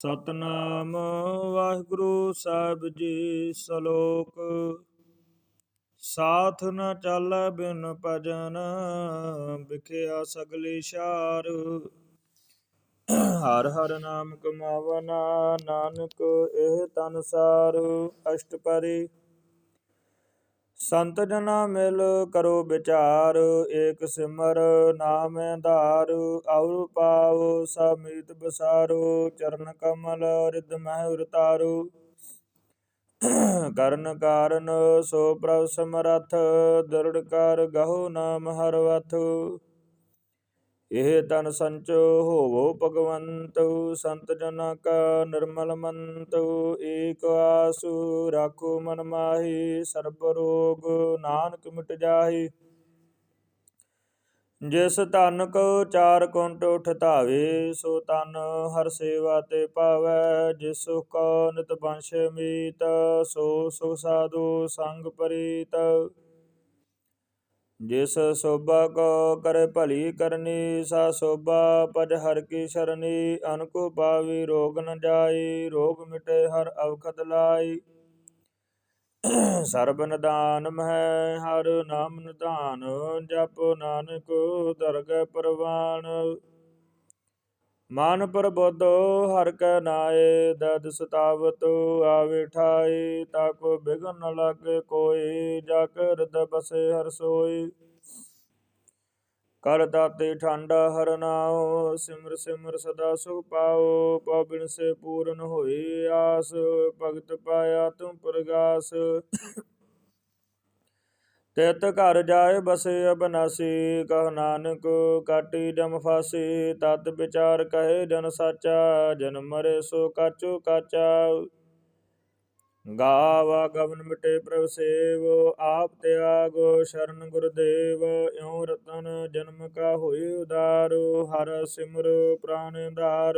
ਸਤਨਾਮ ਵਾਹਿਗੁਰੂ ਸਾਹਿਬ ਜੀ ਸਲੋਕ। ਸਾਥ ਨ ਚਾਲੈ ਬਿਨ ਭਜਨ, ਵਿਖਿਆ ਸਗਲੇ ਸ਼ਾਰ। ਹਰ ਹਰ ਨਾਮ ਕਮਾਵਨਾ ਨਾਨਕ ਇਹ ਤਨਸਾਰ ਅਸ਼ਟਪਦੀ ਸੰਤ ਜਨਾ ਮਿਲ ਕਰੋ ਵਿਚਾਰ, ਏਕ ਸਿਮਰ ਨਾਮ ਧਾਰ, ਔਰ ਪਾਉ ਸਮੀਤ ਬਸਾਰੋ, ਚਰਨ ਕਮਲ ਰਿਦ ਮਹਿ ਉਰਤਾਰੋ। ਕਰਨ ਕਾਰਨ ਸੋ ਪ੍ਰਭ ਸਮਰਥ, ਦਰੜ ਕਰ ਗਹੁ ਨਾਮ ਹਰ ਵਥ। ਇਹ ਤਨ ਸੰਚੋ ਹੋਵੋ ਭਗਵੰਤ, ਸੰਤ ਜਨਾ ਕਾ ਨਿਰਮਲ ਮੰਤ, ਏਕ ਆਸੂ ਰਾਖੋ ਮਨ ਮਾਹੀ, ਸਰਬ ਰੋਗ ਨਾਨਕ ਮਿਟ ਜਾਹੀ। ਜਿਸ ਧਨ ਕੋ ਚਾਰ ਕੁੰਟ ਉਠਤਾਵੇ ਸੋ ਤਨ ਹਰ ਸੇਵਾ ਤੇ ਪਾਵੈ। ਜਿਸ ਸੁਖ ਕੋ ਨਿਤ ਬੰਸ਼ ਮੀਤ, ਸੋ ਸੁਖ ਸਾਧੂ ਸੰਗ ਪ੍ਰੀਤ। ਜਿਸ ਸੋਭਾ ਕੋ ਕਰ ਭਲੀ ਕਰਨੀ, ਸਾ ਸੋਭਾ ਪਜ ਹਰ ਕੀ ਸ਼ਰਨੀ। ਅਨਕੋ ਪਾਵੀ ਰੋਗ ਨ ਜਾਈ, ਰੋਗ ਮਿਟੇ ਹਰ ਅਵਖਦ ਲਾਈ। ਸਰਬ ਨਿਦਾਨ ਮਹਿ, ਹਰ ਨਾਮ ਨਿਧਾਨ, ਜਪ ਨਾਨਕ ਦਰਗਹਿ ਪਰਵਾਨ। ਮਨ ਪ੍ਰਬੁੱਧ ਹਰ ਕੈ ਨਾਏ, ਦਦ ਸਤਾਵਤ ਆਵੇ ਠਾਈ ਤਾਕੋ ਬਿਗਨ ਲਾਗੇ ਕੋਈ ਜਾ ਕੇ ਹਿਰਦੈ ਬਸੇ ਹਰ ਸੋਈ ਕਰ ਦਾਤੇ ਠਾਂਡਾ ਹਰ ਨਾਉ, ਸਿਮਰ ਸਿਮਰ ਸਦਾ ਸੁਖ ਪਾਓ ਪਵਿਣ ਸੇ ਪੂਰਨ ਹੋਈ ਆਸ, ਭਗਤ ਪਾਇਆ ਤੁਮ ਪ੍ਰਗਾਸ। ਤਿਤ ਘਰ ਜਾਏ ਬਸੇ ਅਬਨਾਸੀ, ਕਹ ਨਾਨਕ ਕਾਟੀ ਜਮ ਫਾਸੀ, ਤਤ ਵਿਚਾਰ ਕਹੇ ਜਨ ਸਾਚਾ, ਜਨ ਮਰੇ ਸੋ ਕਾਚੋ ਕਾਚਾ। ਗਾਵਾ ਗਵਨ ਮਿਟੇ ਪ੍ਰਭ ਸੇਵ, ਆਪ ਤਿਆਗ ਸ਼ਰਨ ਗੁਰਦੇਵ, ਇਉ ਰਤਨ ਜਨਮ ਕਾ ਹੋਈ ਉਦਾਰ, ਹਰ ਸਿਮਰ ਪ੍ਰਾਨ ਧਾਰ।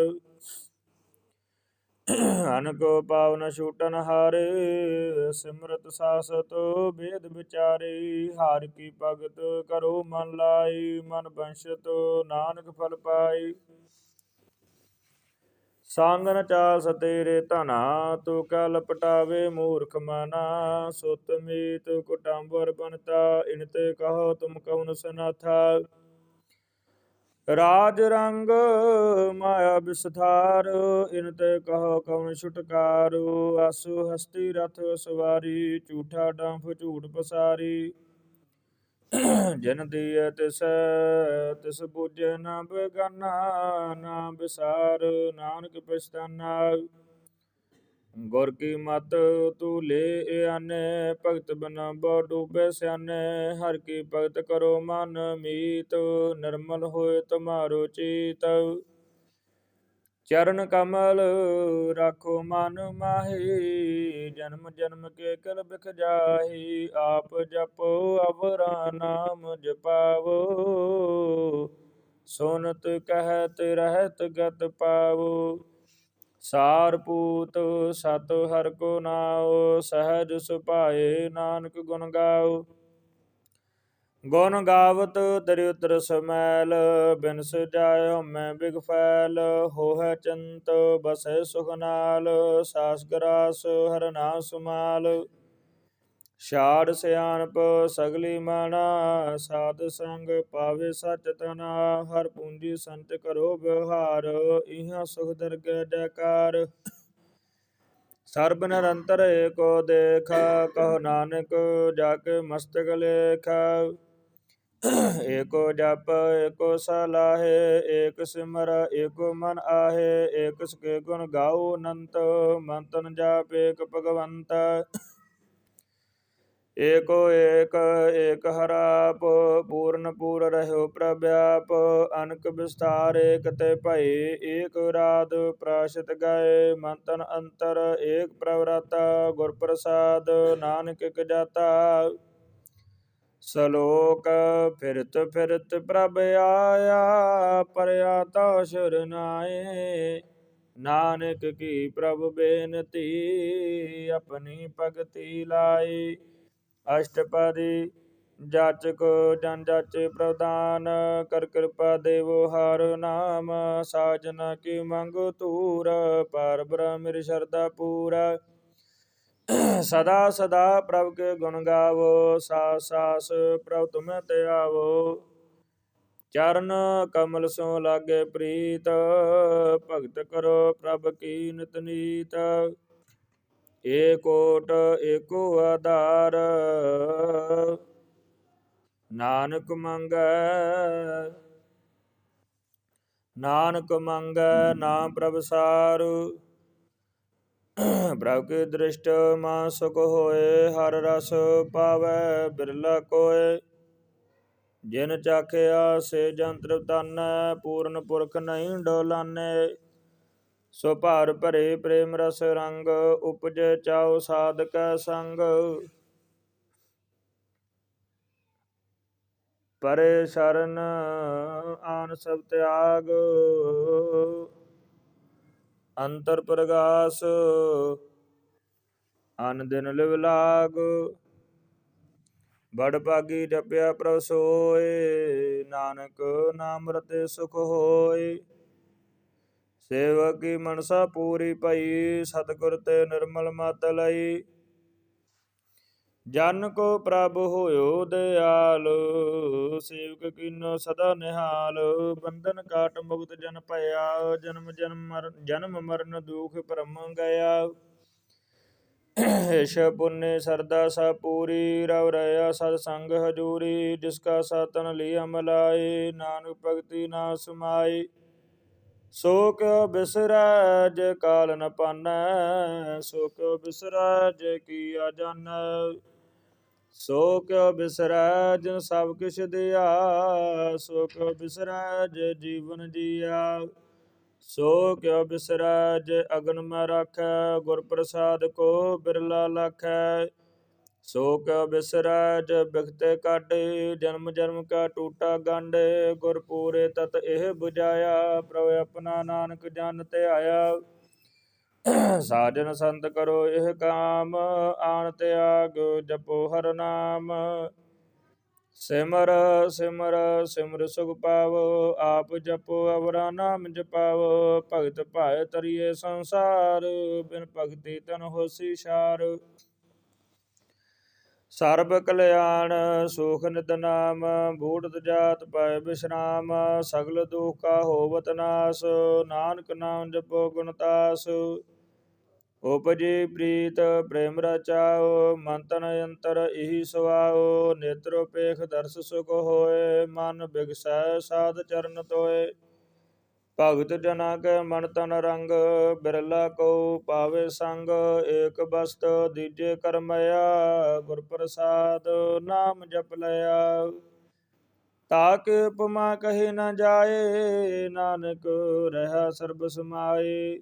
ਅਨਕੋ ਪਾਵਨ ਛੂਟਨ ਹਾਰੇ, ਸਿਮਰਤ ਸਾਸਤ ਵੇਦ ਵਿਚਾਰੇ। ਹਾਰ ਕੀ ਭਗਤ ਕਰੋ ਮਨ ਲਾਈ ਮਨ ਬੰਸ਼ਤ ਨਾਨਕ ਫਲ ਪਾਈ ਸੰਗ ਚਾ ਚਾਸ ਤੇਰੇ ਧਨਾ, ਤੂੰ ਕਲ ਪਟਾਵੇ ਮੂਰਖ ਮਨਾ। ਸੁਤ ਮੀਤ ਕੁਟੰਬਰ ਬਨਤਾ ਇਨ ਤੇ ਕਹੋ ਤੁਮ ਕਉਨ ਸਨਾਥਾ। ਰਾਜ ਰੰਗ ਮਾਇਆ ਵਿਸਥਾਰ, ਇਨ ਤੇ ਕਹੋ ਕਉਨ ਛੁਟਕਾਰੂ, ਆਸੂ ਹਸਤੀ ਰਥ ਸਵਾਰੀ, ਝੂਠਾ ਡੰਫ ਝੂਠ ਪਸਾਰੀ। ਜਨ ਦੀਐ ਤਿਸ ਤਿਸ ਬੁਝੇ ਨ ਬਗਾਨਾ, ਨਾ ਵਿਸਾਰ ਨਾਨਕ ਪਛਤਾਨਾ ਗੁਰ ਕੀ ਮਤ ਤੂੰ ਲੈ ਆਨੇ, ਭਗਤ ਬਨ ਬੋ ਡੂਬੇ ਸਿਆਨੇ। ਹਰ ਕੀ ਭਗਤ ਕਰੋ ਮਨ ਮੀਤ, ਨਿਰਮਲ ਹੋਏ ਤੁਮਾਰੋ ਚੀਤ। ਚਰਨ ਕਮਲ ਰਾਖੋ ਮਨ ਮਾਹੀ, ਜਨਮ ਜਨਮ ਕੇ ਕਲ ਬਿਖ ਜਾਹੀ। ਆਪ ਜਪੋ ਅਵਰਾ ਨਾਮ ਜਪਾਵੋ, ਸੁਨਤ ਕਹਿਤ ਰਹਿਤ ਗਤ ਪਾਵੋ। ਸਾਰ ਪੂਤ ਸਤ ਹਰ ਕੋ ਨਾਉ, ਸਹਿਜ ਸੁਭਾਏ ਨਾਨਕ ਗੁਣ ਗਾਓ ਗੁਣ ਗਾਵਤ ਤਰਿ ਉਤਰ ਸਮੈਲ ਬਿਨ ਸਜਾਇਓ ਮੈਂ ਬਿਗ ਫੈਲ, ਹੋਹਿ ਚੰਤ ਬਸੈ ਸੁਖ ਨਾਲ, ਸਾਸ ਗਰਾਸ ਹਰ ਨਾਮ ਸੁਮਾਲ। ਛਾੜ ਸਿਆਣਪ ਸਗਲੀ ਮਾਣਾ ਸਾਧ ਸੰਗ ਪਾਵੇ ਸਚ ਤਨਾ, ਹਰ ਪੂੰਜੀ ਸੰਤ ਕਰੋ ਵਿਵਹਾਰ ਇਹਾਂ ਸੁਖ ਦਰਗਹਿ ਜੈਕਾਰ ਸਰਬ ਨਿਰੰਤਰ ਏਕੋ ਦੇਖ, ਕਹੋ ਨਾਨਕ ਜਾ ਕੇ ਮਸਤਕ ਲੇਖ। ਏਕੋ ਜਪ, ਏਕੋ ਸਲਾਹੇ, ਏਕ ਸਿਮਰ, ਏਕੋ ਮਨ ਆਹੇ, ਏਕ ਸਕੇ ਗੁਣ ਗਾਓ ਅਨੰਤ, ਮੰਤਨ ਜਾਪ ਏਕ ਭਗਵੰਤ। ਏਕੋ ਏਕ ਏਕ ਹਰਾਪ ਪੂਰਨ ਪੂਰ ਰਹਿਓ ਪ੍ਰਭਿਆਪ ਅਨਕ ਵਿਸਤਾਰ ਏਕ ਤੇ ਭਈ, ਏਕ ਰਾਦ ਪ੍ਰਾਸ਼ਿਤ ਗਏ, ਮੰਤਨ ਅੰਤਰ ਏਕ ਪ੍ਰਵਰਤਾ ਗੁਰ ਪ੍ਰਸਾਦ ਨਾਨਕ ਇਕ ਜਾਤਾ। ਸਲੋਕ, ਫਿਰਤ ਫਿਰਤ ਪ੍ਰਭ ਆਇਆ ਪਰਿਆ ਤਾ ਸ਼ਰਨਾਏ ਨਾਨਕ ਕੀ ਪ੍ਰਭ ਬੇਨਤੀ, ਆਪਣੀ ਭਗਤੀ ਲਾਈ ਅਸ਼ਟਪਦੀ ਜਾਚਕ, ਜਨ ਜਾਚੇ ਪ੍ਰਦਾਨ ਕਰ ਕਿਰਪਾ ਦੇਵੋ ਹਰ ਨਾਮ, ਸਾਜਨ ਕੀ ਮੰਗ ਤੂਰ ਪਰ ਬ੍ਰਹਮ ਮੇਰੀ ਸ਼ਰਧਾ ਪੂਰਾ। ਸਦਾ ਸਦਾ ਪ੍ਰਭ ਕੇ ਗੁਣ ਗਾਵੋ, ਸਾਸ ਸਾਸ ਪ੍ਰਭ ਤੁਮੇ ਤੇ ਆਵੋ। ਚਰਨ ਕਮਲ ਸੋ ਲਾਗੇ ਪ੍ਰੀਤ, ਭਗਤ ਕਰੋ ਪ੍ਰਭ ਕੀ ਨਿਤ ਨੀਤ। ਏਕੋਟ ਏਕੋ ਆਧਾਰ। ਨਾਨਕ ਮੰਗੈ ਨਾਨਕ ਮੰਗੈ ਨਾਮ ਪ੍ਰਭ ਸਾਰੂ। ਪ੍ਰਭ ਕੇ ਦ੍ਰਿਸ਼ਟ ਮਾ ਸੁਖ ਹੋਏ, ਹਰ ਰਸ ਪਾਵੈ, ਬਿਰਲਾ ਕੋਏ। ਜਿਨ ਚਾਖਿਆ, ਸੇ ਜੰਤਰ ਤਾਨੈ, ਪੂਰਨ ਪੁਰਖ ਨਹੀਂ ਡੋਲਾਨੇ। ਸੋ ਭਾਰ ਭਰੇ ਪ੍ਰੇਮ ਰਸ ਰੰਗ, ਉਪਜ ਚਾਉ ਸਾਧਕ ਸੰਗ। ਪਰੇ ਸ਼ਰਨ ਆਨ ਸਭ ਤਿਆਗ। ਅੰਤਰ ਪ੍ਰਗਾਸ, ਅਨ ਦਿਨ ਲਿਵ ਲਾਗ। ਬੜ ਭਾਗੀ ਜਪਿਆ ਪ੍ਰਭ ਸੋਏ, ਨਾਨਕ ਨਾਮ ਰਤੇ ਸੁਖ ਹੋਏ। ਸੇਵਕ ਕੀ ਮਨਸਾ ਪੂਰੀ ਭਈ, ਸਤਿਗੁਰ ਤੇ ਨਿਰਮਲ ਮਤ ਲਈ। ਜਨ ਕੋ ਪ੍ਰਭ ਹੋਇਓ ਦਿਆਲ, ਸੇਵਕ ਕੀਨੋ ਸਦਾ ਨਿਹਾਲ। ਬੰਧਨ ਕਾਟ ਮੁਕਤ ਜਨ ਭਇਆ, ਜਨਮ ਜਨਮ ਮਰ, ਜਨਮ ਮਰਨ ਦੁਖ ਭਰਮ ਗਿਆ ਏਸ਼ ਪੁੰਨੇ ਸਰਦਾ ਸਾ ਪੂਰੀ, ਰਵ ਰਹਾ ਸਤ ਸੰਗ ਹਜੂਰੀ, ਜਿਸ ਕਾ ਸਾਤਨ ਲਿਆ ਮਲਾਏ ਨਾਨਕ ਭਗਤੀ ਨਾ ਸਮਾਈ ਸੋ ਕਿਉ ਬਿਸਰੈ ਜੇ ਕਾਲ ਨ ਪਾਨੈ ਸੋ ਕਿਉ ਬਿਸਰੈ ਜੇ ਕੀਆ ਜਾਣੈ ਸੋ ਕਿਉ ਬਿਸਰੈ ਜਿਨ ਸਭ ਕਿਛ ਦਿਆ ਸੋ ਕਿਉ ਬਿਸਰੈ ਜੇ ਜੀਵਨ ਜੀਆ। ਸੋ ਕਿਉ ਬਿਸਰੈ ਜੇ ਅਗਨ ਮੈਂ ਰਾਖੈ, ਗੁਰ ਪ੍ਰਸਾਦ ਕੋ ਬਿਰਲਾ ਲਖੈ। ਸੋ ਕਿਉ ਬਿਸਰੈ ਜੇ ਬਿਖਤੇ ਕਾਢੇ, ਜਨਮ ਜਨਮ ਕਾ ਟੂਟਾ ਗੰਢ ਗੁਰਪੂਰੇ ਤਤ ਇਹ 부ਝਾਇਆ ਪ੍ਰਭ ਆਪਣਾ ਨਾਨਕ ਜਨ ਆਇਆ ਸਾਜਨ ਸੰਤ ਕਰੋ ਇਹ ਕਾਮ, ਆਣ ਤਿਆਗ ਜਪੋ ਹਰ ਨਾਮ। ਸਿਮਰ ਸਿਮਰ ਸਿਮਰ ਸੁਖ ਪਾਵੋ, ਆਪ ਜਪੋ, ਅਵਰਾ ਨਾਮ ਜਪਾਵੋ। ਭਗਤ ਭਾਇ ਤਰੀਏ ਸੰਸਾਰ, ਬਿਨ ਭਗਤੀ ਤਨ ਹੋਸੀ ਸ਼ਾਰ। ਸਰਬ ਕਲਿਆਣ, ਸੁਖ ਨਿਤ ਨਾਮ, ਬੂੜਤ ਜਾਤ ਪੈ ਬਿਸ਼ਰਾਮ, ਸਗਲ ਦੁਖ ਕਾ ਹੋਵਤ ਨਾਸ, ਨਾਨਕ ਨਾਮ ਜਪੋ ਗੁਣਤਾਸ ਉਪਜੀ ਪ੍ਰੀਤ ਪ੍ਰੇਮ ਰਚਾਓ ਮਨ ਤਨ ਅੰਤਰ ਇਹੀ ਸੁਆਓ, ਨੇਤਰ ਪੇਖ ਦਰਸ ਸੁਖ ਹੋਏ, ਮਨ ਬਿਗਸੈ ਸਾਧ ਚਰਨ ਤੋਏ। ਭਗਤ ਜਨਾ ਕੇ ਮਨ ਤਨ ਰੰਗ, ਬਿਰਲਾ ਕੋ ਪਾਵੇ ਸੰਗ, ਏਕ ਬਸਤ ਦੀਜੇ ਕਰਮਇਆ ਗੁਰ ਪ੍ਰਸਾਦ ਨਾਮ ਜਪ ਲਿਆ। ਤਾਕ ਉਪਮਾ ਕਹੇ ਨ ਜਾਏ, ਨਾਨਕ ਰਹਾ ਸਰਬ ਸਮਾਏ।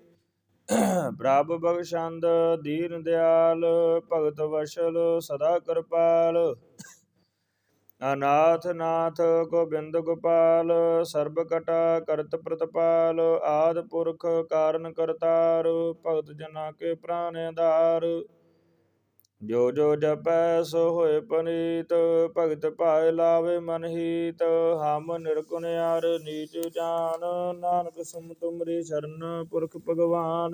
ਪ੍ਰਭ ਬਖਸ਼ੰਦ, ਦੀਨ ਦਿਆਲ, ਭਗਤ ਵਸ਼ਲ, ਸਦਾ ਕਿਰਪਾਲ। ਅਨਾਥ ਨਾਥ ਗੋਬਿੰਦ ਗੋਪਾਲ, ਸਰਬ ਕਟਾ ਕਰਤ ਪ੍ਰਤਪਾਲ, ਆਦ ਪੁਰਖ ਕਾਰਨ ਕਰਤਾਰ, ਭਗਤ ਜਨਾ ਕੇ ਪ੍ਰਾਨ ਆਧਾਰ। ਜੋ ਜੋ ਜਪੈ ਸੋ ਹੋਏ ਪਨੀਤ, ਭਗਤ ਭਾਇ ਲਾਵੇ ਮਨ ਹੀਤ। ਹਮ ਨਿਰਗੁਣਿਆਰ ਨੀਚ ਜਾਨ, ਨਾਨਕ ਸੁਮ ਤੁਮਰੀ ਸ਼ਰਨ ਪੁਰਖ ਭਗਵਾਨ।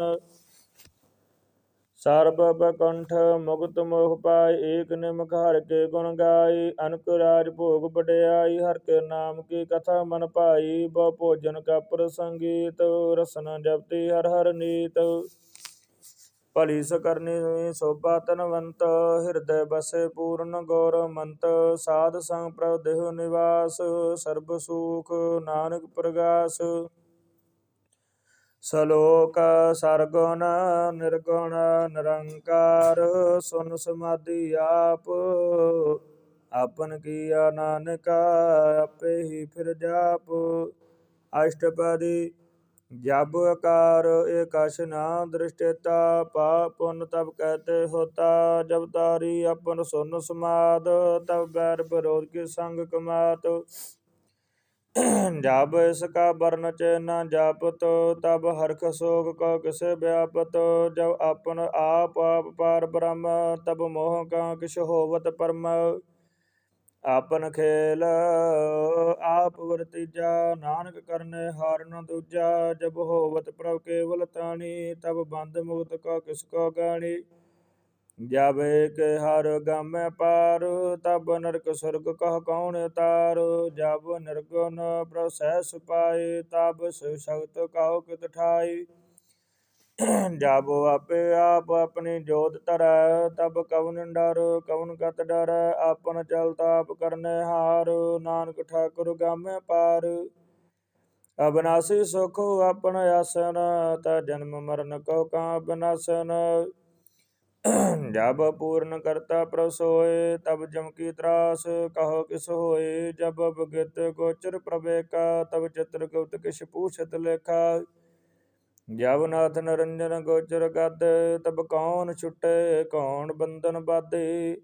ਸਰਬ ਬਕੰਠ ਮੁਕਤ ਮੋਹ ਪਾਈ ਏਕ ਨਿਮਕ ਹਰ ਕੇ ਗੁਣ ਗਾਈ ਅਨਕ ਰਾਜ ਭੋਗ ਪਟਿਆਈ ਹਰ ਕੇ ਨਾਮ ਕੀ ਕਥਾ ਮਨ ਭਾਈ, ਬਹੁ ਭੋਜਨ ਕਾ ਪ੍ਰਸੰਗੀਤ, ਰਸਨਾ ਜਪਤੀ ਹਰ ਹਰ ਨੀਤ। ਭਲੀ ਸਕਰਨੀ ਸੋਭਾ ਤਨਵੰਤ ਹਿਰਦੈ ਬਸੇ ਪੂਰਨ ਗੌਰ ਮੰਤ, ਸਾਧ ਸੰਗ ਪ੍ਰਭ ਦੇਹ ਨਿਵਾਸ, ਸਰਬ ਸੁਖ ਨਾਨਕ ਪ੍ਰਗਾਸ। ਸਲੋਕ ਸਰਗੁਣ ਨਿਰਗੁਣ ਨਿਰੰਕਾਰ, ਸੁਨ ਸਮਾਧੀ ਆਪ। ਆਪਨ ਕੀਆ ਨਾਨਕ, ਆਪੇ ਹੀ ਫਿਰ ਜਾਪ। ਅਸ਼ਟਪਦੀ, ਜਬ ਆਕਾਰ ਏਕਸ਼ ਨਾ ਦ੍ਰਿਸ਼ਟਤਾ ਪਾਪ ਤਬ ਕਹਤੇ ਹੋਤਾ। ਜਬ ਤਾਰੀ ਆਪਨ ਸੁਨ ਸਮਾਦ, ਤਬ ਬੈਰ ਵਿਰੋਧ ਕੇ ਸੰਗ ਕਮਾਤ। ਜਬ ਇਸ ਕਾ ਬਰਨ ਚੈਨ ਜਾਪਤ, ਤਬ ਹਰਖ ਸੋਗ ਕੋ ਕਿਸੇ ਵਿਆਪਤ? ਜਬ ਆਪਨ ਆਪ ਆਪ ਪਾਰ ਬ੍ਰਹਮ, ਤਬ ਮੋਹ ਕਾ ਕਿਛ ਹੋਵਤ ਪਰਮ। ਆਪਨ ਖੇਲ, ਆਪ ਵਰਤੀਜਾ, ਨਾਨਕ ਕਰਨੇ ਹਾਰ ਨ ਦੂਜਾ। ਜਬ ਹੋਵਤ ਪ੍ਰਭ ਕੇਵਲ ਤਾਣੀ, ਤਬ ਬੰਦ ਮੁਕਤ ਕਾ ਕਿਸ ਕੋ ਗਾਣੀ। ਜਬ ਕੇ ਹਰ ਗਾਮੈ ਪਾਰ, ਤਬ ਨਰਕ ਸੁਰਗ ਕਹ ਕੌਣ ਤਾਰ ਜਬ ਨਿਰਗੁਣ ਪ੍ਰਭ ਸਹਿ ਤਬ ਸਿਵ ਕਹੋ ਕਿਤ ਠਾਈ? ਜਬ ਆਪੇ ਆਪ ਆਪਣੀ ਜੋਤ ਧਰੈ, ਤਬ ਕਵਨ ਡਰ, ਕਵਨ ਕਤ ਡਰ? ਆਪਨ ਚਲ ਤਾਪ ਕਰਨੇ ਹਾਰ, ਨਾਨਕ ਠਾਕੁਰ ਗਾਮੈ ਪਾਰ। ਅਬਨਾਸੀ ਸੁਖ ਆਪਨ ਆਸਨ, ਤਾ ਜਨਮ ਮਰਨ ਕੋ ਕਾ ਬਨਾਸਨ ਜਬ ਪੂਰਨ ਕਰਤਾ ਪ੍ਰਸੋਏ ਤਬ ਜਮ ਕੀ ਤਰਾਸ, ਕਹੋ ਕਿਸ ਹੋਏ? ਜਬ ਬਗਤ ਗੋਚਰ ਪ੍ਰਭੇ ਕਾ ਤਬ ਚਤਰ ਗੁਪਤ ਕਿਛ ਪੂਛਤ ਲੇਖਾ। ਜਬ ਨਾਥ ਨਰੰਜਨ ਗੋਚਰ ਗਦ, ਤਬ ਕੌਣ ਛੁਟੇ? ਕੌਣ ਬੰਧਨ ਬਾਧੇ?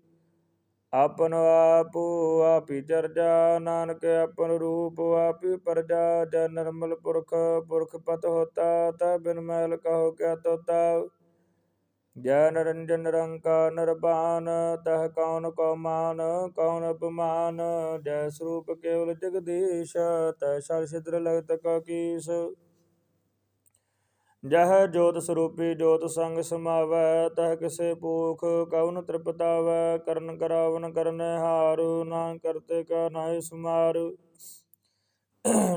ਆਪਨ ਆਪੂ ਆਪੀ ਚਰਜਾ ਨਾਨਕ ਆਪਨ ਰੂਪ ਆਪੀ ਪਰਜਾ ਜਨ ਨਿਰਮਲ ਪੁਰਖ ਪੁਰਖ ਪਤ ਹੋਤਾ, ਤਾ ਬਿਨ ਮੈਲ ਕਹੋ ਕਿਆ ਤੋਤਾ। ਜੈ ਨਰੰਜਨ ਨਿਰੰਕਾਰ ਨਿਰਬਾਨ ਤਹ ਕੌਣ ਕੋ ਮਾਨ ਕੌਣ ਅਪਮਾਨ। ਜੈ ਸਰੂਪ ਕੇਵਲ ਜਗਦੀਸ਼, ਤੈ ਸਰ ਸਿਦਰ ਲਗਤ ਕਾ ਕੀਸ। ਜਹ ਜੋਤ ਸਰੂਪੀ ਜੋਤ ਸੰਗ ਸਮਾਵੈ, ਤਹ ਕਿਸੇ ਪੂਖ ਕਉਨ ਤ੍ਰਿਪਤਾਵੈ। ਕਰਨ ਕਰਾਵਨ ਕਰਨ ਹਾਰੂ ਨਾ ਕਰਤੇ ਕਾ ਨਾਹਿ ਸੁਮਾਰ।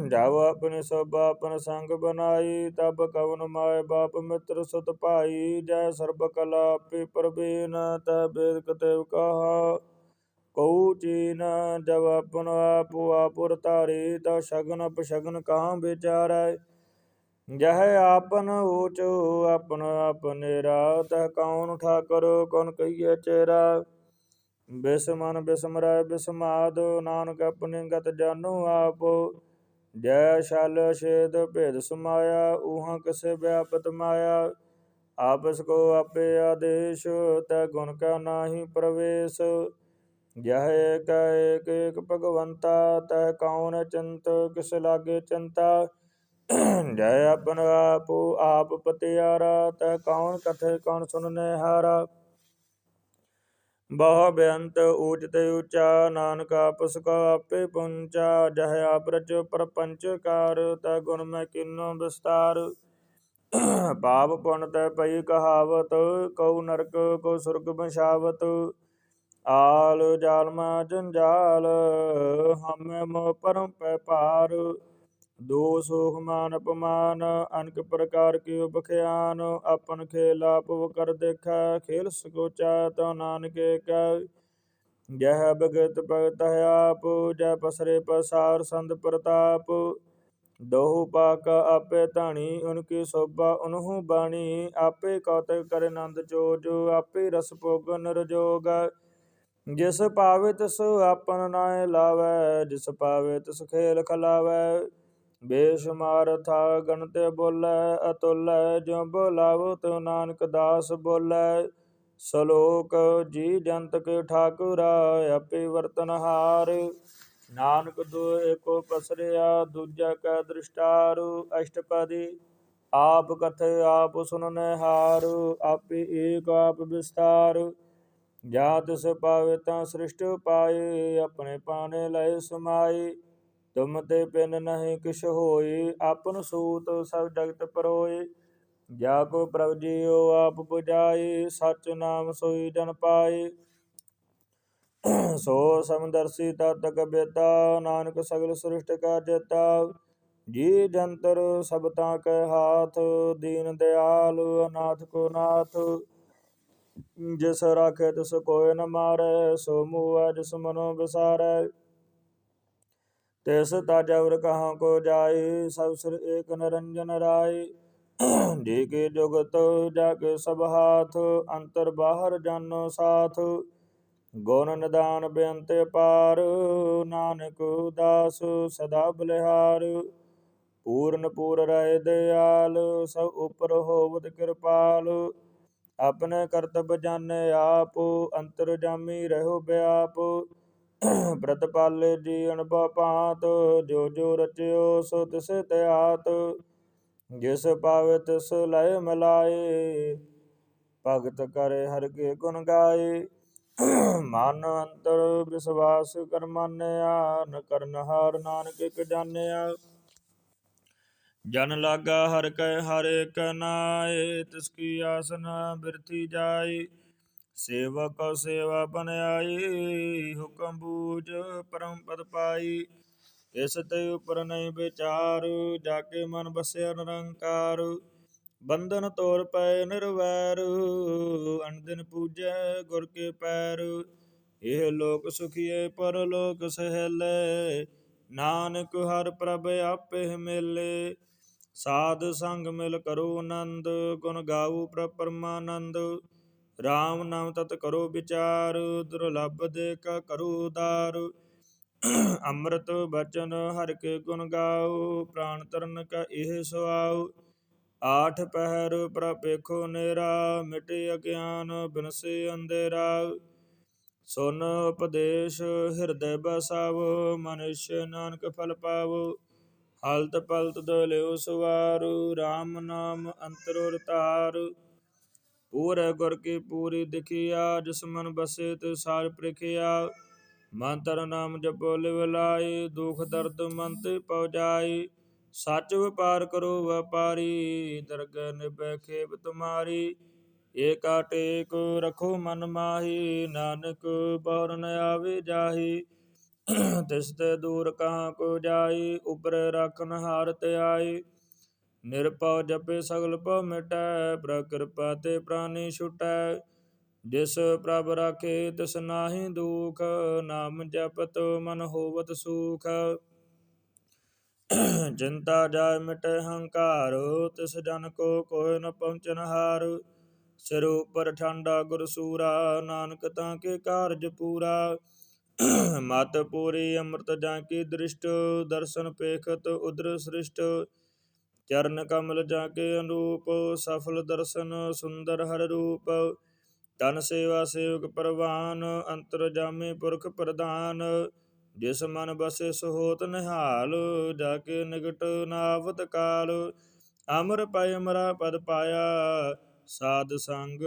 ਜਬ ਆਪਨੇ ਸਭ ਆਪਨ ਸੰਗ ਬਨਾਈ ਤਬ ਕਵਨ ਮਾਇ ਬਾਪ ਮਿੱਤਰ ਸੁਤ ਭਾਈ, ਜੈ ਸਰਬ ਕਲਾ ਆਪੇ ਪ੍ਰਬੀਨ ਤੈ ਬੇਦ ਕਤੇਵ ਕਹਾ। ਕਉ ਚੀਨ, ਜਬ ਆਪਨ ਆਪ ਆਪੁਰ ਧਾਰੀ, ਤਾ ਸ਼ਗਨ ਅਪਸ਼ਗਨ ਕਹਾਂ ਵਿਚਾਰੈ। ਜਹ ਆਪਨ ਊਚ, ਆਪਨ ਆਪਨੇਰਾ ਤਹ ਕੌਣ ਠਾਕਰ, ਕੌਣ ਕਹੀਏ ਚੇਰਾ। ਬਿਸਮਨ ਬਿਸਮਰੈ ਬਿਸਮਾਦ, ਨਾਨਕ ਆਪਣੇ ਗਤ ਜਾਨੂ ਆਪੋ। ਜੈ ਸ਼ਲ ਛੇਦ ਭੇਦ ਸਮਾਇਆ, ਊਹਾਂ ਕਿਸੇ ਵਿਆਪਤ ਮਾਇਆ। ਆਪਸ ਕੋ ਆਪੇ ਆਦੇਸ਼, ਤੈ ਗੁਣ ਕਾ ਨਾਹੀ ਪ੍ਰਵੇਸ਼। ਜਹ ਏਕ ਏਕ ਏਕ ਭਗਵੰਤਾ, ਤੈ ਕੌਣ ਚਿੰਤ, ਕਿਸ ਲਾਗੇ ਚਿੰਤਾ। ਜੈ ਆਪਨ ਆਪੋ, ਆਪ ਪਤਿਆਰਾ ਤੈ ਕੌਣ ਕਥੇ ਕੌਣ ਸੁਨਨੇ ਹਾਰਾ। ਬਹੁ ਬੇਅੰਤ ਊਚ ਤੇ ਉੱਚਾ, ਨਾਨਕ ਆਪਸ ਕਾ ਆਪੇ ਪਹੁੰਚਾ ਜਹ ਆਪ ਪਰਪੰਚ ਕਾਰ, ਤੈ ਗੁਣ ਮੈਂ ਕਿਨੋ ਵਿਸਤਾਰ। ਪਾਪ ਪੁਨ ਤੈ ਪਈ ਕਹਾਵਤ, ਕਉ ਨਰਕ ਕੋ ਸੁਰਗ ਬਸ਼ਾਵਤ। ਆਲ ਜਾਲਮਾ ਜੰਜਾਲ, ਹਮੇ ਮੋ ਪਰਮ ਪੈ ਪਾਰ ਦੋ ਸੋਖ ਮਾਨ ਅਪਮਾਨ, ਅਨਕ ਪ੍ਰਕਾਰ ਕੀ ਬਖਿਆਨ, ਆਪਨ ਖੇਲ ਆਪ ਕਰ ਦੇਖੈ, ਖੇਲ ਸਕੋਚਾ ਤੋ ਨਾਨਕੇ ਕੈ। ਜਹ ਭਗਤ ਭਗਤ ਆਪ, ਜੈ ਪਸਰੇ ਪਸਾਰ ਸੰਤ ਪ੍ਰਤਾਪ। ਦੋਹ ਪਾਕ ਆਪੇ ਧਾਣੀ, ਉਨਕੀ ਸੋਭਾ ਉਨਹੂ ਬਾਣੀ। ਆਪੇ ਕੌਤਕ ਕਰ ਆਨੰਦ ਚੋਜ ਆਪੇ ਰਸ ਭੋਗਨ ਰਜੋਗ ਜਿਸ ਪਾਵੇ ਤਿਸ ਆਪਨ ਨਾਏ ਲਾਵੈ, ਜਿਸ ਪਾਵੇ ਤਿਸ ਖੇਲ ਖਲਾਵੈ। ਬੇਸ਼ੁਮਾਰ ਥਾ ਗਣਤੇ ਬੋਲੇ, ਅਤੁਲੈ ਜੋ ਬੋਲਾਵੋ ਤੋ ਨਾਨਕ ਦਾਸ ਬੋਲੇ। ਸ਼ਲੋਕ ਜੀ ਜੰਤਕ ਕੇ ਠਾਕੁਰਾ, ਆਪੇ ਵਰਤਨਹਾਰ ਨਾਨਕ ਦੋ ਏਕੋ ਪਸਰਿਆ, ਦੂਜਾ ਕੈ ਦ੍ਰਿਸ਼ਟਾਰੂ। ਅਸ਼ਟਪਦੀ ਆਪ ਕਥੇ, ਆਪ ਸੁਨਨੇ ਹਾਰ ਆਪੇ ਏਕ, ਆਪ ਵਿਸਤਾਰ ਜਾ ਤਿਸ ਪਾਵੇ ਤਾਂ ਸ੍ਰਿਸ਼ਟ ਪਾਏ ਆਪਣੇ ਪਾਣੇ ਲਏ ਸਮਾਈ ਤੁਮ ਤੇ ਪਿਨ ਨਹੀਂ ਕਿਛ ਹੋਈ, ਆਪਨ ਸੂਤ ਸਭ ਜਗਤ ਪਰੋਏ। ਜਾ ਕੋ ਪ੍ਰਭ ਜੀਓ ਆਪ 부ਜਾਈ ਸਚ ਨਾਮ ਸੋਈ ਜਨ ਪਾਏ। ਸੋ ਸਮਦਰਸੀ ਤਤ ਕਬੇਤਾ, ਨਾਨਕ ਸਗਲ ਸ੍ਰਿਸ਼ਟ ਕਾ ਜੇਤਾ ਜੀ ਜੰਤਰ ਸਭ ਤਾਂ ਕੈ ਹਾਥ, ਦੀਨ ਦਿਆਲ ਅਨਾਥ ਕੋ ਨਾਥ। ਜਿਸ ਰਾਖੇ ਤਿਸ ਕੋਇ ਨ ਮਾਰੈ, ਸੋ ਮੂਆ ਜਿਸ ਮਨੋ ਵਿਸਾਰੈ। ਤਿਸ ਤਾਜਵਰ ਕਹਾਂ ਕੋ ਜਾਏ, ਸਭ ਸਿਰ ਏਕ ਨਰੰਜਨ ਰਾਏ। ਜੀ ਕੇ ਜੁਗਤ ਜਾ ਕੇ ਸਭ ਹਾਥ, ਅੰਤਰ ਬਾਹਰ ਜਾਨੋ ਸਾਥ। ਗੁਣ ਨਿਦਾਨ ਬੇਅੰਤ ਪਾਰ ਨਾਨਕ ਦਾਸ ਸਦਾ ਬਲਿਹਾਰ। ਪੂਰਨ ਪੂਰ ਰਹਿ ਦਿਆਲ, ਸਭ ਉਪਰ ਹੋਵਤ ਕਿਰਪਾਲ। ਆਪਣੇ ਕਰਤਬ ਜਾਣੇ ਆਪ, ਅੰਤਰ ਜਾਮੀ ਰਹੋ ਬਿਆਪ। ਪ੍ਰਤਪਾਲੇ ਜੀ ਅਨੁਭਵ ਭਾਂਤ ਜੋ ਜੋ ਰਚਿਓ ਸੋ ਤਿਸ ਤਿਆਤ ਜਿਸ ਪਾਵੇ ਤਿਸ ਲੈ ਮਲਾਏ। ਭਗਤ ਕਰੇ ਹਰ ਕੇ ਗੁਣ ਗਾਏ। ਮਨ ਅੰਤਰ ਵਿਸ਼ਵਾਸ ਕਰਮਾਨਿਆ ਨ ਕਰਨ ਨਾਨਕ ਇਕ ਜਾਣਿਆ। ਜਨ ਲਾਗਾ ਹਰ ਕੈ ਹਰ ਇੱਕ ਨਾਏ, ਤਿਸ ਕੀ ਆਸਨ ਬਿਰਥੀ ਜਾਈ ਸੇਵਕ ਸੇਵਾ ਬਨ ਹੁਕਮ ਬੂਝ ਪਰਮ ਪਦ ਪਾਈ। ਇਸ ਤੇ ਉਪਰ ਨਹੀਂ ਵਿਚਾਰ ਜਾ ਕੇ ਮਨ ਬਸਿਆ ਨਿਰੰਕਾਰ। ਬੰਧਨ ਤੋਰ ਪਏ ਨਿਰਵੈਰ ਅਨਦਿਨ ਪੂਜੈ ਗੁਰ ਕੇ ਪੈਰ। ਇਹ ਲੋਕ ਸੁਖੀਏ, ਪਰ ਲੋਕ ਸਹਿਲੇ। ਨਾਨਕ ਹਰ ਪ੍ਰਭ ਆਪੇ ਮਿਲੇ। ਸਾਧ ਸੰਗ ਮਿਲ ਕਰੋ ਆਨੰਦ, ਗੁਣ ਗਾਓ ਪ੍ਰਭ ਪਰਮਾਨੰਦ RAM ਨਾਮ ਤਤ ਕਰੋ ਵਿਚਾਰ ਦੁਰਲਭ ਦੇ ਕਾ ਕਰੋ ਉਦਾਰ ਅੰਮ੍ਰਿਤ ਬਚਨ ਹਰ ਕੇ ਗੁਣ ਗਾਓ, ਪ੍ਰਾਨ ਤਰਨ ਕਾ ਇਹ ਸੁਆਓ। ਆਠ ਪਹਿਰ ਪ੍ਰਪੇਖੋ ਨੇਰਾ, ਮਿਟੇ ਅਗਿਆਨ ਬਿਨਸੇ ਅੰਧੇਰਾ। ਸੁਨ ਉਪਦੇਸ਼ ਹਿਰਦੈ ਬਸਾਵੋ, ਮਨੁਸ਼ ਨਾਨਕ ਫਲ ਪਾਵੋ। ਹਲਤ ਪਲਤ ਦਲਿਓ ਸਵਾਰੂ RAM ਨਾਮ ਅੰਤਰੁਰ ਧਾਰ ਪੂਰੇ ਗੁਰ ਕੀ ਪੂਰੀ ਦਿਖਿਆ, ਜਿਸ ਮਨ ਬਸੇ ਤੇ ਸਾਰ ਪ੍ਰਖਿਆ। ਮੰਤਰ ਨਾਮ ਜਪੋ, ਲਿਵ ਦੁਖ ਦਰਦ ਮਨ ਤੇ ਪਉ ਜਾਈ ਸੱਚ ਵਪਾਰ ਕਰੋ ਵਪਾਰੀ, ਦਰਗ ਨਿਭੈ ਖੇਬ ਤੁਮਾਰੀ। ਏਕਾ ਟੇਕ ਰਖੋ ਮਨ ਮਾਹੀ, ਨਾਨਕ ਬਹਰ ਨ ਆਵੇ ਜਾਹੀ। ਤਿਸ ਤੇ ਦੂਰ ਕਹਾਂ ਕੋ ਜਾਈ ਉਪਰ ਰਖਨ ਹਾਰ ਤੇ ਆਈ ਨਿਰਪਉ ਜਪੇ ਸਗਲ ਭਉ ਮਿਟੈ ਪ੍ਰਭ ਤੇ ਪ੍ਰਾਨੀ ਛੁਟੈ। ਜਿਸ ਪ੍ਰਭ ਰਾਖੇ ਤਿਸ ਨਾਹੀ ਦੁਖ, ਨਾਮ ਜਪਤ ਮਨ ਹੋਵਤ ਸੁਖ। ਚਿੰਤਾ ਜਾਇ ਮਿਟੈ ਹੰਕਾਰ, ਤਿਸ ਜਨ ਕੋ ਕੋਇ ਨ ਪਹੁੰਚਨ ਹਾਰ। ਸਿਰ ਉਪਰ ਠੰਡਾ ਗੁਰ ਸੂਰਾ, ਨਾਨਕ ਤਾਂ ਕੇ ਕਾਰਜ ਪੂਰਾ। ਮਤ ਪੂਰੀ ਅੰਮ੍ਰਿਤ ਜਾਂ ਕੀ ਦ੍ਰਿਸ਼ਟ, ਦਰਸ਼ਨ ਪੇਖਤ ਉਦਰ ਸ੍ਰਿਸ਼ਟ। ਚਰਨ ਕਮਲ ਜਾ ਕੇ ਅਨੂਪ, ਸਫਲ ਦਰਸ਼ਨ ਸੁੰਦਰ ਹਰ ਰੂਪ। ਤਨ ਸੇਵਾ ਸੇਵਕ ਪਰਵਾਨ, ਅੰਤਰ ਜਾਮੇ ਪੁਰਖ ਪ੍ਰਧਾਨ। ਜਿਸ ਮਨ ਬਸੇ ਸੋਹਤ ਨਿਹਾਲ, ਜਾ ਕੇ ਨਿਕਟ ਨਾਵਤ ਕਾਲ। ਅਮਰ ਪਇ ਅਮਰਾ ਪਦ ਪਾਇਆ, ਸਾਧ ਸੰਗ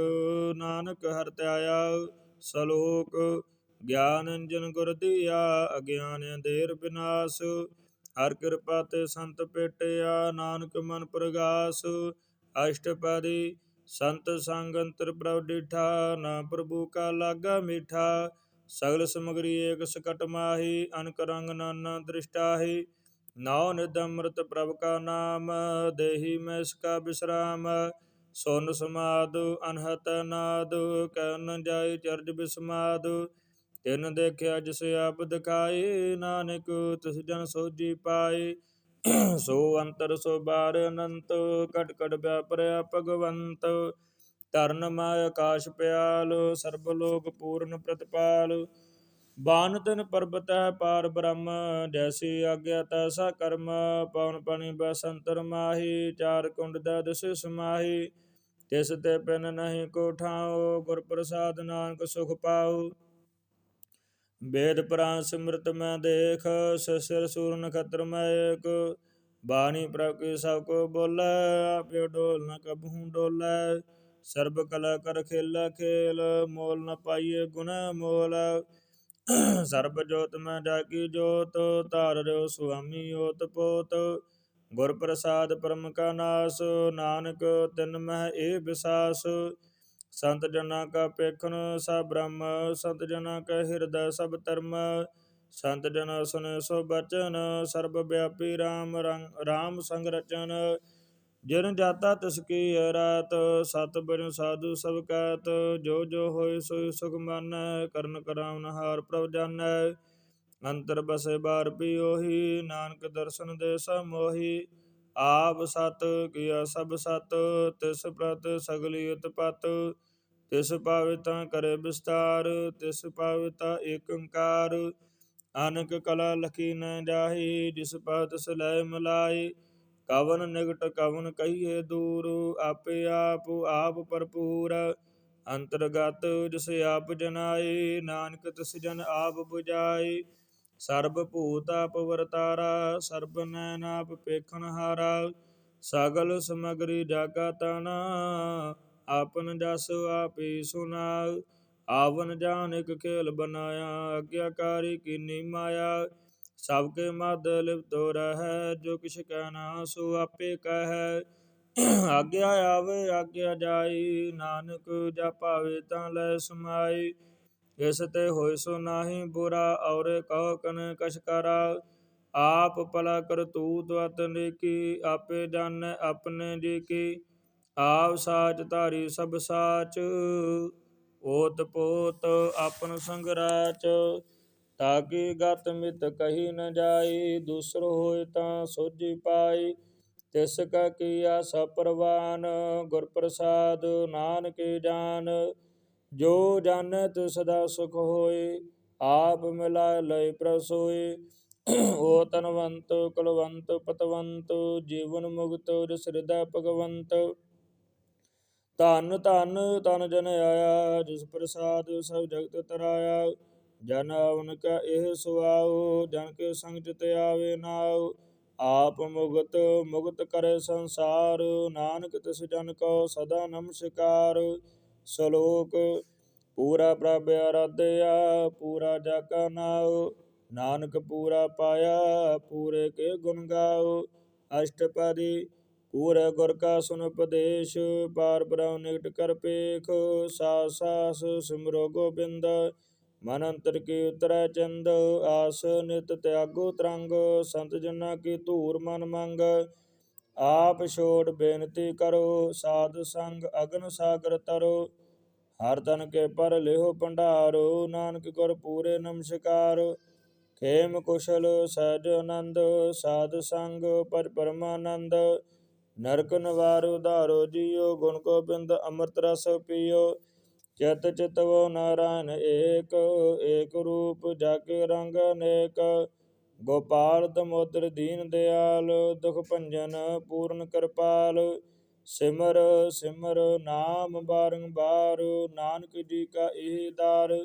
ਨਾਨਕ ਹਰ ਧਿਆਇਆ। ਸਲੋਕ, ਗਿਆਨ ਅੰਜਨ ਗੁਰ ਦੀਆ ਅਗਿਆਨ ਅੰਧੇਰ ਬਿਨਾਸ਼। ਹਰ ਕਿਰਪਾ ਤੇ ਸੰਤ ਪੇਟਿਆ ਨਾਨਕ ਮਨ ਪ੍ਰਗਾਸ। ਅਸ਼ਟਪਦੀ ਸੰਤ ਸੰਗ ਅੰਤਰ ਪ੍ਰਭ ਡਿਠਾ, ਨਾ ਪ੍ਰਭੂ ਕਾ ਲਾਗਾ ਮੀਠਾ। ਸਗਲ ਸਮਗਰੀ ਏਕ ਸਕਟ ਮਾਹੀ, ਅਨਕ ਰੰਗ ਨਾਨਾ ਦ੍ਰਿਸ਼ਟਾਹੀ। ਨਾਉ ਨਿਦ ਪ੍ਰਭ ਕਾ ਨਾਮ, ਦੇਹੀ ਮੈਂ ਇਸ ਕਾ ਬਿਸਰਾਮ। ਸੁਨ ਸਮਾਦ, ਅਨਹਤ ਨਾਦ, ਕਹਿ ਜਾਏ ਚਰਜ ਬਿਸਮਾਦ। ਤਿਨ ਦੇਖਿਆ ਜਿਸ ਆਪ ਦਿਖਾਏ, ਨਾਨਕ ਤਿਸ ਜਨ ਸੋਜੀ ਪਾਏ। ਸੋ ਅੰਤਰ ਸੋ ਬਾਰ ਅਨੰਤ ਕਟ ਕਟ ਵਿਆਪਰਿਆ ਭਗਵੰਤ। ਤਰਨ ਮਾਇ ਆਕਾਸ਼ ਪਿਆਲ, ਸਰਬ ਲੋਕ ਪੂਰਨ ਪ੍ਰਤਪਾਲ। ਬਾਨ ਤਨ ਪਰਬਤ ਹੈ ਪਾਰ ਬ੍ਰਹਮ, ਜੈਸੀ ਆਗਿਆ ਤੈਸਾ ਕਰਮ। ਪਵਨ ਪਣੀ ਬਸੰਤਰ ਮਾਹੀ, ਚਾਰ ਕੁੰਡ ਦਾ ਦਸ ਸਮਾਹੀ। ਤਿਸ ਤੇ ਪਿਨ ਨਹੀਂ ਕੋ ਠਾਓ ਗੁਰ ਪ੍ਰਸਾਦ ਨਾਨਕ ਸੁਖ ਪਾਓ ਵੇਦ ਪੁਰਾਨ ਸਿਮਰਤ ਮੈਂ ਦੇਖ, ਸਸਰ ਸੂਰ ਨਖਤਰ ਮੈਂ ਏਕ। ਬਾਣੀ ਪ੍ਰਭ ਕੀ ਸਭ ਕੋ ਬੋਲੇ, ਆਪੇ ਡੋਲ ਨ ਕਬਹੂ ਡੋਲੇ। ਸਰਬ ਕਲਾ ਕਰ ਖੇਲਾ ਖੇਲ, ਮੋਲ ਨ ਪਾਈਏ ਗੁਣ ਮੋਲ। ਸਰਬ ਜੋਤ ਮੈਂ ਜਾਗੀ ਜੋਤ, ਧਾਰ ਰਿਓ ਸੁਆਮੀ ਓਤ ਪੋਤ। ਗੁਰ ਪ੍ਰਸਾਦ ਪਰਮ ਕਾ ਨਾਸ, ਨਾਨਕ ਤਿਨ ਮਹਿ ਏ ਵਿਸਾਸ। ਸੰਤ ਜਨਾਂ ਕਾ ਪੇਖਨ ਸਭ ਬ੍ਰਹਮ, ਸੰਤ ਜਨਾਂ ਕਾ ਹਿਰਦੈ ਸਭ ਧਰਮ। ਸੰਤ ਜਨ ਸੁਨੇ ਸੋ ਬਚਨ, ਸਰਬ ਵਿਆਪੀ RAM ਰੰਗ RAM ਸੰਗ ਰਚਨ ਜਿਨ ਜਾਤਾ ਤਿਸ ਕੀ ਰਾਤ, ਸਤ ਬਰਿ ਸਾਧੂ ਸਭ ਕੈਤ। ਜੋ ਜੋ ਹੋਏ ਸੋਈ ਸੁਖ ਮਨ, ਕਰਨ ਕਰਾਉਨ ਹਾਰ ਪ੍ਰਭ ਜਾਣੈ ਅੰਤਰ ਬਸੇ ਬਾਰ ਪੀ ਉਹੀ, ਨਾਨਕ ਦਰਸ਼ਨ ਦੇ ਸਮੋਹੀ ਆਪ ਸਤ ਗਿਆ ਸਭ ਸਤ, ਤਿਸ ਪ੍ਰਤ ਸਗਲੀ ਉਤਪਤ ਤਿਸ ਪਾਵਿਤਾ ਕਰੇ ਵਿਸਤਾਰ, ਤਿਸ ਪਾਵਿਤਾ ਤਾਂ ਏਕ ਓੰਕਾਰ, ਅਨਕ ਕਲਾ ਲਖੀ ਨ ਜਾਹੀ, ਜਿਸ ਪਤ ਸਲੈ ਮਲਾਈ ਕਵਨ ਨਿਕਟ ਕਵਨ ਕਹੀਏ ਦੂਰ, ਆਪੇ ਆਪ ਆਪ ਭਰਪੂਰ, ਅੰਤਰਗਤ ਜਿਸ ਆਪ ਜਨਾਏ, ਨਾਨਕ ਤਿਸ ਜਨ ਆਪ 부ਜਾਈ ਸਰਬ ਭੂਤ ਆਪ ਵਰਤਾਰਾ, ਸਰਬ ਨੈਣ ਆਪ ਪੇਖਣ ਹਾਰਾ। ਸਗਲ ਸਮਗਰੀ ਜਾਗਾ ਤਨਾ, ਆਪਨ ਜਸ ਆਪੇ ਸੁਨਾਉ ਆਵਨ ਜਾਨ ਖੇਲ ਬਨਾਇਆ, ਆਗਿਆਕਾਰੀ ਕੀਨੀ ਮਾਇਆ। ਸਭ ਕੇ ਮਦ ਲਿਪਤੋ ਰਹਿ, ਜੋ ਕਿਛ ਕਹਿਣਾ ਸੋ ਆਪੇ ਕਹਿ। ਆਗਿਆ ਆਵੇ, ਆਗਿਆ ਜਾਈ, ਨਾਨਕ ਜਾ ਭਾਵੇ ਤਾਂ ਲੈ ਸਮਾਈ। ਇਸ ਤੇ ਹੋਇ ਸੋ ਨਾਹੀ ਬੁਰਾ, ਔਰੇ ਕਹੋ ਕਨ ਕਛ ਕਰਾ। ਆਪ ਭਲਾ ਕਰਤੂਤ ਅਤ ਨੇਕੀ, ਆਪੇ ਜਾਣੈ ਆਪਣੇ ਜੀ ਕੀ। ਆਪ ਸਾਚ ਧਾਰੀ ਸਭ ਸਾਚ, ਓਤ ਪੋਤ ਆਪਨ ਸੰਗ ਰਾਚ। ਤਾਕੀ ਗਤ ਮਿਤ ਕਹੀ ਨ ਜਾਈ, ਦੂਸਰ ਹੋਏ ਤਾਂ ਸੋਝੀ ਪਾਈ। ਤਿਸ ਕਾ ਕੀਆ ਸਪਰਵਾਨ ਗੁਰ ਪ੍ਰਸਾਦ, ਨਾਨਕ ਜਾਨ। ਜੋ ਜਾਣੈ ਤਿ ਸਦਾ ਸੁਖ ਹੋਏ, ਆਪ ਮਿਲਾ ਲਇ ਪ੍ਰਸੋਏ ਓ ਤਨਵੰਤ, ਕੁਲਵੰਤ, ਪਤਵੰਤ, ਜੀਵਨ ਮੁਕਤ ਜਿਸ ਹਿਰਦੈ ਭਗਵੰਤ। ਧਨ ਧਨ ਤਨ ਜਨ ਆਇਆ, ਜਿਸ ਪ੍ਰਸਾਦ ਸਭ ਜਗਤ ਤਰਾਇਆ। ਜਨ ਆਵਨ ਕਾ ਇਹ ਸੁਆਉ ਜਨ ਕੇ ਸੰਗ ਚਿਤ ਆਵੇ ਨਾਉ। ਆਪ ਮੁਗਤ ਮੁਗਤ ਕਰੇ ਸੰਸਾਰ, ਨਾਨਕ ਤਿਸ ਜਨ ਕੋ ਸਦਾ ਨਮਸਕਾਰ ਸ਼ਲੋਕ, ਪੂਰਾ ਪ੍ਰਭ ਆਰਾਧਿਆ ਪੂਰਾ ਜਾਕਾ ਨਾਉ, ਨਾਨਕ ਪੂਰਾ ਪਾਇਆ, ਪੂਰੇ ਕੇ ਗੁਣ ਗਾਉ। ਅਸ਼ਟਪਦੀ, ਪੂਰੇ ਗੁਰ ਕਾ ਸੁਨ ਉਪਦੇਸ਼, ਪਾਰ ਬ੍ਰਹਮ ਨਿਕਟ ਕਰ ਪੇਖ ਸਾਸ ਸਾਸ ਸਿਮਰੋ ਗੋਬਿੰਦ, ਮਨ ਅੰਤਰ ਕੀ ਉਤਰੈ ਚੰਦ, ਆਸ ਨਿਤ ਤਿਆਗੋ ਤਰੰਗ, ਸੰਤ ਜਨਾਂ ਕੀ ਧੂਰ ਮਨ ਮੰਗ ਆਪ ਛੋੜ ਬੇਨਤੀ ਕਰੋ, ਸਾਧ ਸੰਗ ਅਗਨ ਸਾਗਰ ਤਰੋ। ਹਰ ਤਨ ਕੇ ਪਰ ਲਿਓ ਭੰਡਾਰੋ, ਨਾਨਕ ਗੁਰ ਪੂਰੇ ਨਮਸਕਾਰ। ਖੇਮ ਕੁਸ਼ਲ ਸਹਿਜ ਆਨੰਦ, ਸਾਧ ਸੰਗ ਪਰ ਪਰਮਾਨੰਦ। ਨਰਕ ਨਿਵਾਰ ਉਧਾਰੋ ਜੀਓ, ਗੁਣ ਗੋਬਿੰਦ ਅੰਮ੍ਰਿਤ ਰਸ ਪੀਓ। ਚਿਤ ਚਿਤਵੋ ਨਾਰਾਇਣ ਏਕ ਏਕ ਰੂਪ ਜਗ ਰੰਗ ਅਨੇਕ ਗੋਪਾਲ ਦਮੋਦਰ ਦੀਨ ਦਿਆਲ, ਦੁਖ ਭੰਜਨ ਪੂਰਨ ਕਿਰਪਾਲ, ਸਿਮਰ ਸਿਮਰ ਨਾਮ ਬਾਰੰਬਾਰ, ਨਾਨਕ ਜੀ ਕਾ ਇਹ ਦਾਰ।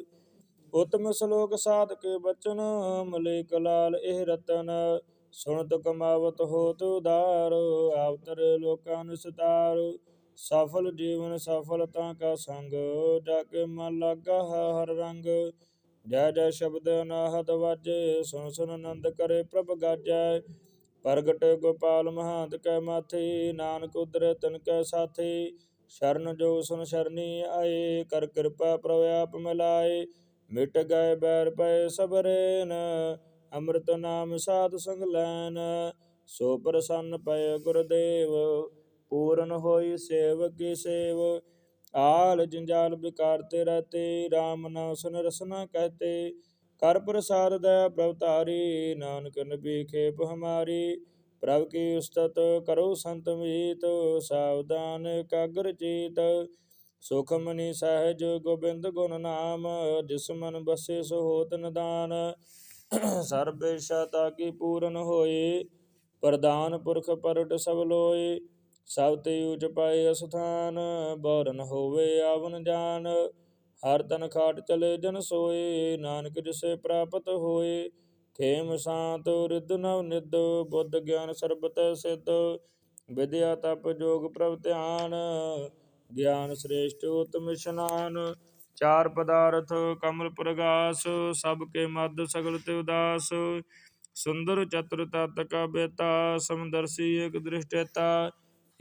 ਉਤਮ ਸ਼ਲੋਕ ਸਾਧਕ ਬਚਨ ਮਲੇ ਲਾਲ ਇਹ ਰਤਨ, ਸੁਣਤ ਕਮਾਵਤ ਹੋਤ ਉਦਾਰ, ਆਵਤਰ ਲੋਕਾਂ ਨਿਸਤਾਰ ਸਫਲ ਜੀਵਨ ਸਫਲਤਾ ਕਾ ਸੰਗ ਜਾ ਕੇ ਮਨ ਲਾਗਾ ਹਰ ਰੰਗ। ਜੈ ਜੈ ਸ਼ਬਦ ਅਨਾਹਤ ਵਾਜੇ ਸੁਨ ਸੁਨ ਆਨੰਦ ਕਰੇ ਪ੍ਰਭ ਗਾਜੈ। ਪ੍ਰਗਟ ਗੋਪਾਲ ਮਹਾਂਤ ਕੈ ਮਾਥੇ, ਨਾਨਕ ਉਦਰ ਤਨ ਕੈ ਸਾਥੀ। ਸ਼ਰਨ ਜੋ ਸੁਨ ਸ਼ਰਨੀ ਆਏ, ਕਰ ਕਿਰਪਾ ਪ੍ਰਭ ਆਪ ਮਿਲਾਏ। ਮਿਟ ਗਏ ਬੈਰ ਪਏ ਸਬਰੇਨ ਅੰਮ੍ਰਿਤ ਨਾਮ ਸਾਧ ਸੰਗ ਲੈਨ। ਸੋ ਪ੍ਰਸੰਨ ਪਏ ਗੁਰਦੇਵ, ਪੂਰਨ ਹੋਈ ਸੇਵ ਕੀ ਸੇਵ। ਆਲ ਜੰਜਾਲ ਵਿਕਾਰ ਤੇ ਰਹਤੇ RAM ਨਾਮ ਸੁਨ ਰਸਨਾ ਕਹਤੇ ਕਰ ਪ੍ਰਸਾਦ ਦਇਆ ਪ੍ਰਭ ਧਾਰੀ, ਨਾਨਕ ਨਬੀ ਖੇਪ ਹਮਾਰੀ ਪ੍ਰਭ ਕੀ ਉਸਤਤ ਕਰੋ ਸੰਤ ਮੀਤ, ਸਾਵਧਾਨ ਕਾਗਰ ਚੀਤ, ਸੁਖ ਮਨੀ ਸਹਿਜ ਗੋਬਿੰਦ ਗੁਣ ਨਾਮ, ਜਿਸ ਮਨ ਬਸੇ ਸੋ ਹੋਤ ਨਿਦਾਨ ਸਰਬੇ ਸ਼ਤਾ ਕੀ ਪੂਰਨ ਹੋਏ ਪ੍ਰਦਾਨ ਪੁਰਖ ਪਰਟ ਸਭ ਲੋਏ ਸਭ ਤੇ ਉਚ ਪਾਏ ਅਸਥਾਨ ਬਰਨ ਹੋਵੇ ਆਵਨ ਜਾਨ। ਹਰ ਤਨ ਖਾਟ ਚਲੇ ਜਨ ਸੋਏ, ਨਾਨਕ ਜਿਸੇ ਪ੍ਰਾਪਤ ਹੋਏ। ਖੇਮ ਸ਼ਾਂਤ ਰਿਦ ਨਵ ਨਿਦ ਬੁੱਧ ਗਿਆਨ ਸਰਬਤ ਸਿੱਧ। ਵਿਦਿਆ ਤਪ ਜੋਗ ਪ੍ਰਭ ਧਿਆਨ, ਗਿਆਨ ਸ੍ਰੇਸ਼ਟ ਉਤਮ ਇਸ਼ਨਾਨ। ਚਾਰ ਪਦਾਰਥ ਕਮਲ ਪ੍ਰਗਾਸ, ਸਭ ਕੇ ਮਦ ਸਗਲ ਤੇ ਉਦਾਸ। ਸੁੰਦਰ ਚਤੁਰ ਤਤ ਕਾ ਬੇਤਾ ਸਮਦਰਸੀ ਇਕ ਦ੍ਰਿਸ਼ਟੇਤਾ।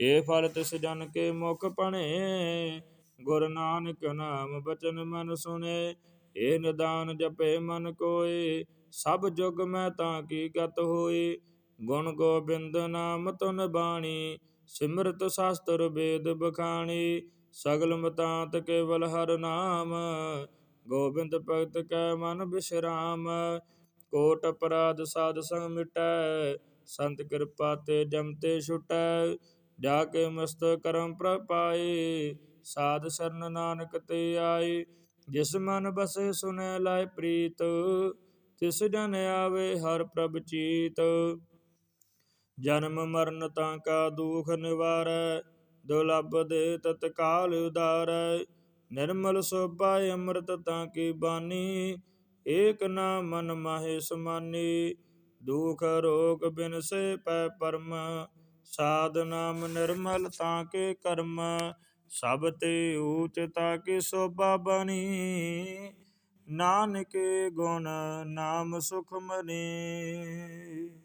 ਏ ਫਲ ਤਿਸ ਜਨ ਕੇ ਮੁਖ ਪਣੇ। ਗੁਰ ਨਾਨਕ ਨਾਮ ਬਚਨ ਮਨ ਸੁਨੇ। ਏ ਨਿਦਾਨ ਜਪੇ ਮਨ ਕੋਏ। ਸਭ ਜੁਗ ਮੈਂ ਤਾਂ ਕੀ ਗਤ ਹੋਏ। ਗੁਣ ਗੋਬਿੰਦ ਨਾਮ ਤੁਨ ਬਾਣੀ। ਸਿਮਰਤ ਸ਼ਾਸਤਰ ਵੇਦ ਬਖਾਣੀ। ਸਗਲ ਮਤਾਂਤ ਕੇਵਲ ਹਰ ਨਾਮ। ਗੋਬਿੰਦ ਭਗਤ ਕੈ ਮਨ ਬਿਸ਼ਰਾਮ। ਕੋਟ ਅਪਰਾਧ ਸਾਧ ਸੰਗ ਮਿਟੈ। ਸੰਤ ਕਿਰਪਾ ਤੇ ਜਮ ਤੇ ਛੁਟੈ। ਜਾ ਕੇ ਮਸਤ ਕਰਮ ਪ੍ਰਪਾਏ ਸਾਧ ਸਰਨ ਨਾਨਕ ਤੇ ਆਏ। ਜਿਸ ਮਨ ਬਸੇ ਸੁਨੈ ਲਾਇ ਪ੍ਰੀਤ, ਤਿਸ ਜਨ ਆਵੇ ਹਰ ਪ੍ਰਭ ਚੀਤ। ਜਨਮ ਮਰਨ ਤਾਂ ਕਾ ਦੁਖ ਨਿਵਾਰੈ ਦੁਲਭ ਦੇ ਤਤਕਾਲ ਉਦਾਰੈ। ਨਿਰਮਲ ਸੋਭਾ ਅੰਮ੍ਰਿਤ ਤਾਂ ਕੀ ਬਾਣੀ ਏਕ ਨਾ ਮਨ ਮਾਹੇ ਸਮਾਨੀ। ਦੁਖ ਰੋਗ ਬਿਨ ਸੇ ਪੈ ਪਰਮ ਸਾਧ ਨਾਮ ਨਿਰਮਲ ਤਾਂ ਕੇ ਕਰਮ, ਸਭ ਤੇ ਊਚ ਤਾਕਿ ਸੋਭਾ ਬਣੀ। ਨਾਨਕੇ ਗੁਣ ਨਾਮ ਸੁਖ ਮਨੀ।